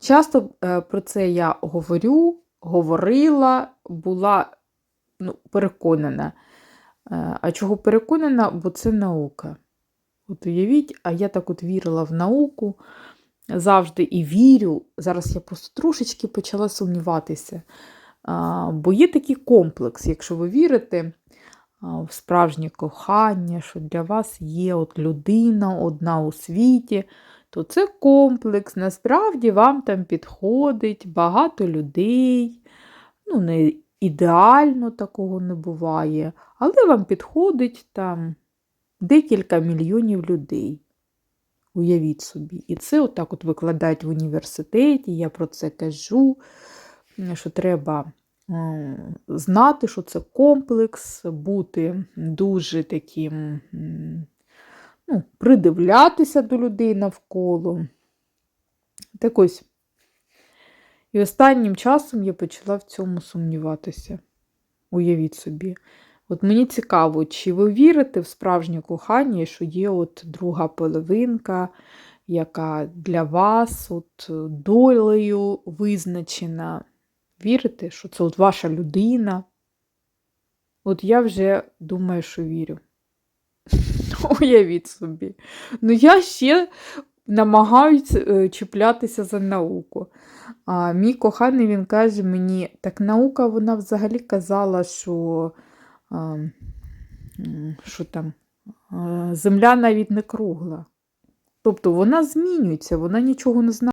Часто е, про це я говорю, говорила, була ну, переконана. Е, А чого переконана? Бо це наука. От уявіть, а я так от вірила в науку завжди і вірю. Зараз я просто трошечки почала сумніватися. Бо є такий комплекс, якщо ви вірите в справжнє кохання, що для вас є от людина одна у світі, то це комплекс. Насправді вам там підходить багато людей. Ну, не ідеально такого не буває, але вам підходить там декілька мільйонів людей. Уявіть собі. І це отак от викладають в університеті, я про це кажу, що треба знати, що це комплекс, бути дуже таким, ну, придивлятися до людей навколо. Так ось. І останнім часом я почала в цьому сумніватися. Уявіть собі. От мені цікаво, чи ви вірите в справжнє кохання, що є от друга половинка, яка для вас от долею визначена. Вірите, що це от ваша людина? От я вже думаю, що вірю. Уявіть собі. Ну, я ще намагаюся е, чіплятися за науку. А мій коханий він каже мені, так наука вона взагалі казала, що, а, що там, земля навіть не кругла. Тобто вона змінюється, вона нічого не знає.